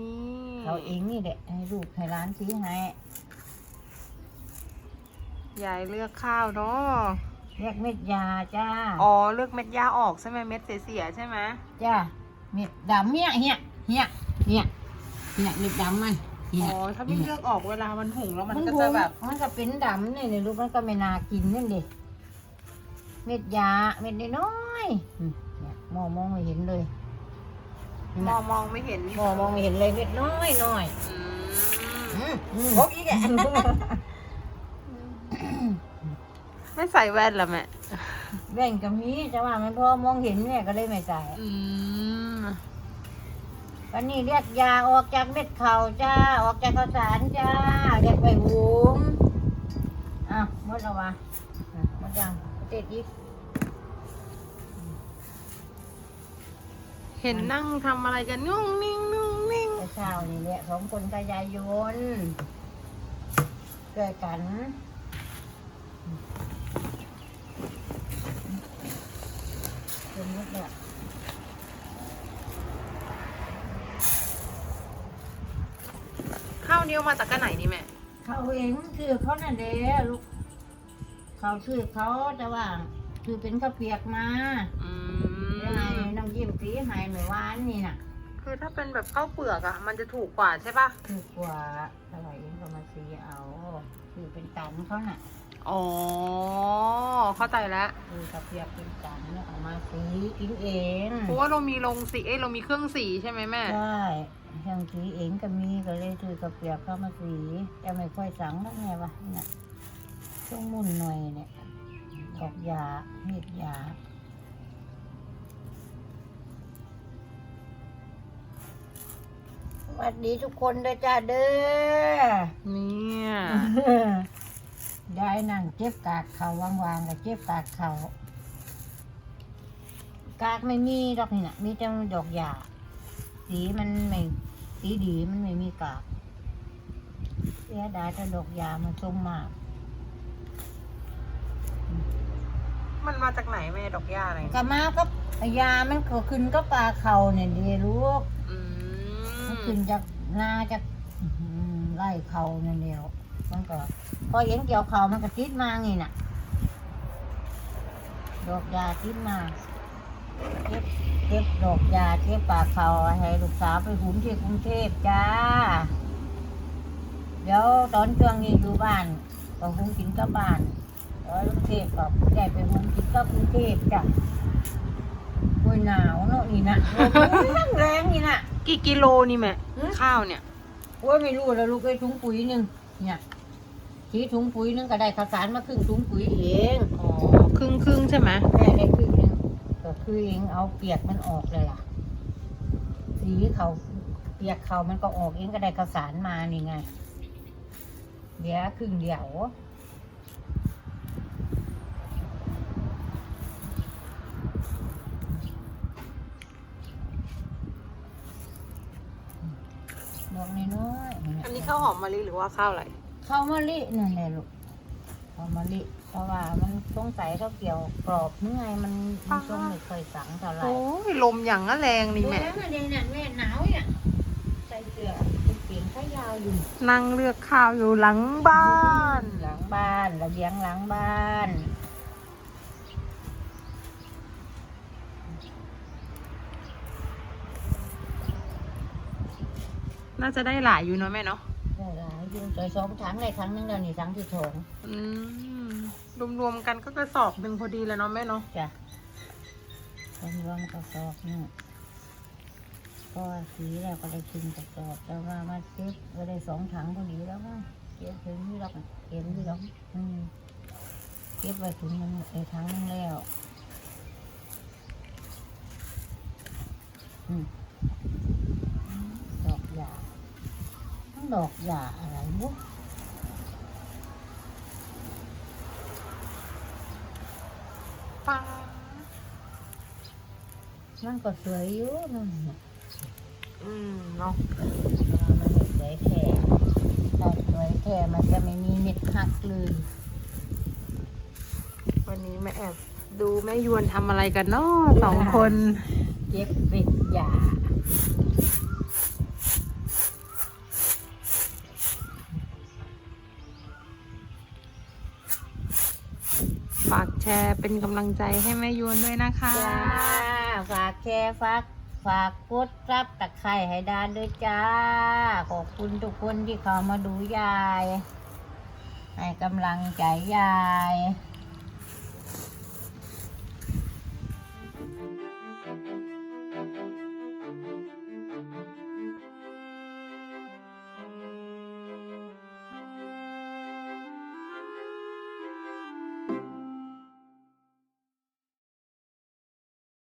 นี่เขาเองนี่แหละให้ลูกให้ร้านซื้อให้ยายเลือกข้าวเนาะเรียกเม็ดยาจ้าอ๋อเลือกเม็ดหญ้าออกใช่ไหมเม็ดเสียๆใช่ไหมจ้าเม็ดดำเนี่ยเฮียเฮียเฮียเฮียเม็ดดำมันเฮีอ๋ยอถ้าไม่เลือกออกเวลามันหุงแล้วมันมันก็ก็จะแบบมันก็เป็นดำนี่นี่ลูกมันก็ไม่นากินนั่นดิเม็ดยาเม็ดน้อยๆอืมเนี่ยมองมองไม่เห็นเลย มองมองไม่เห็นมองมองไม่เห็นเลยเม็ดน้อยน้อยอืมพกอีกแกไม่ใส่แว่นละแม่แบ่งกับมีจะว่ามันพอมองเห็นแม่ก็เลยไม่ใส่อืมวันนี้เรียกยาออกจากเม็ดเข่าจ้า ออกจากข้าวสารจ้าอยากไปหุงอะหมดแล้ววะอะหมดยังเต็ดอีก เห็นนั่งทำอะไรกันนุ่งนิ่งนุ่งนิ่งแต่เช้านี่แหละสองคนกับยายยนเกิดกันจนหมดแล้วข้าวเหนียวมาจากกันไหนนี่แม่เขาเองคือเขานั่นเด้ลูกเขาคือเขาแต่ว่า คือเป็นข้าวเปียกมาอืเดี๋ยวให้มน้ำยิ้มสีใหายหน่อยวานนี่น่ะ คือถ้าเป็นแบบข้าวเปลือกอะมันจะถูกกว่าใช่ปะคือกว่าเท่าไหร่เองก็มาสีเอา คือเป็นตันเขาน่ะ อ๋อ เข้าใจแล้ว คือข้าวเปียกเป็นตันเนี่ยเอามาสีกินเองเพราะว่าเรามีโรงสีเอ้ยเรามีเครื่องสีใช่ไหมแม่ ใช่ช่างสีเองก็มีก็เลยถือข้าวเปียกเข้ามาสีจะไม่ค่อยสังแล้วไงวะนี่น่ะช่วงมุ่นหน่อยเนี่ย ดอกยาเม็ดยาสวัสดีทุกคนด้วยจ้าเด้อเนี่ยยายนั่งเจ็บกากเขาวางๆกับเจ็บกากเขากากไม่มีดอกนี่นะมีแต่ดอกหญ้าสีมันไม่สีดีมันไม่มีกากเสียดายแต่ดอกหญ้ามันส้มมาก มันมาจากไหนแม่ดอกหญ้าอะไรกะมาก็ยามันก็ขึ้นก็ปลาเขาเนี่ยดีลูกอืมันมขึ้นจากนาจากอื้อหือไล่เขานั่นเดียวมันก็ พอเห็นเกี่ยวเขามันก็ติดมาไงน่ะ ดอกยาติดมาเก็บเก็บดอกยาเก็บปากเขาให้ลูกสาวไปหุนที่กรุงเทพจ้า เดี๋ยวตอนช่วงนี้อยู่บ้านก็หุงกินกับบ้าน แล้วกรุงเทพก็ได้ไปหุงกินกับกรุงเทพจ้ะโอ้ยหนาวเนาะนี่นะลมแรงนี่นะ กี่กิโลนี่แม่หือ ข้าวเนี่ย โอ้ยไม่รู้แล้วลูกไอ้ถุงปุ๋ยหนึ่งเนี่ยทีถุงปุ๋ยหนึงก็ได้ข้าวสารมาครึ่งถุงปุ๋ยเองอ๋อครึ่งครึ่งๆใช่ไหมแม่ได้ครึ่งหนึงก็คือเองเอาเปียกมันออกเลยล่ะ สีเขาเปียกเขามันก็ออกเองก็ได้ข้าวสารมานี่ไงเดี๋ยวครึ่งเดียว ดอกน้อยๆอันนี้ข้าวหอมมะลิหรือว่าข้าวอะไรข้าวมะลินั่นแหละลูกข้าวมะลิเพราะว่ามันสงสัยเขาเกี่ยวกรอบเมื่อไงมันมันส้มไม่ค่อยสังเท่าไหร่โอ้ยลมอย่างก็แรงนี่แม่ดูแล้วนะเดี๋ยวนี้แม่หนาวเนี่ยใส่เสื้อเปลี่ยนขายาวอยู่นั่งเลือกข้าวอยู่หลังบ้าน หลังบ้านระเบียงหลังบ้าน น่าจะได้หลายอยู่เนาะแม่เนาะได้หลายอยู่ใส่สองถังเลยครั้งหนึงแล้วนี่ถังที่สองอืมรวมๆกันก็กระสอบหนึ่งพอดีเลยเนาะแม่เนาะจ้ะรวมๆกระสอบนี่ก็สีแล้วก็ได้กินกระสอบแต่ว่ามาเก็บก็ได้สองถังพอดีแล้วก็เก็บถึงนี่หรอกเก็บนี่หรอกอืมเก็บไว้ถึงมันไอ้ถังนึงแล้วอืมดอกหญ้าทั้ง ดอกหญ้าอะไรบุป้ามันก็สวยอยู่นั่นน่ะอืมเนาะมันไม่สวยแค่ถ้าสวยแค่มันจะไม่มีเม็ดหักเลยวันนี้แม่แอบดูแม่ยวนทำอะไรกันเนาะสองคนเจ็บเป็ดหยา แชร์เป็นกำลังใจให้แม่ยวนด้วยนะคะ จ้าฝากแชร์ฝากฝากกดรับตะไคร่ให้ดานด้วยจ้า ขอบคุณทุกคนที่เข้ามาดูยาย ให้กำลังใจยาย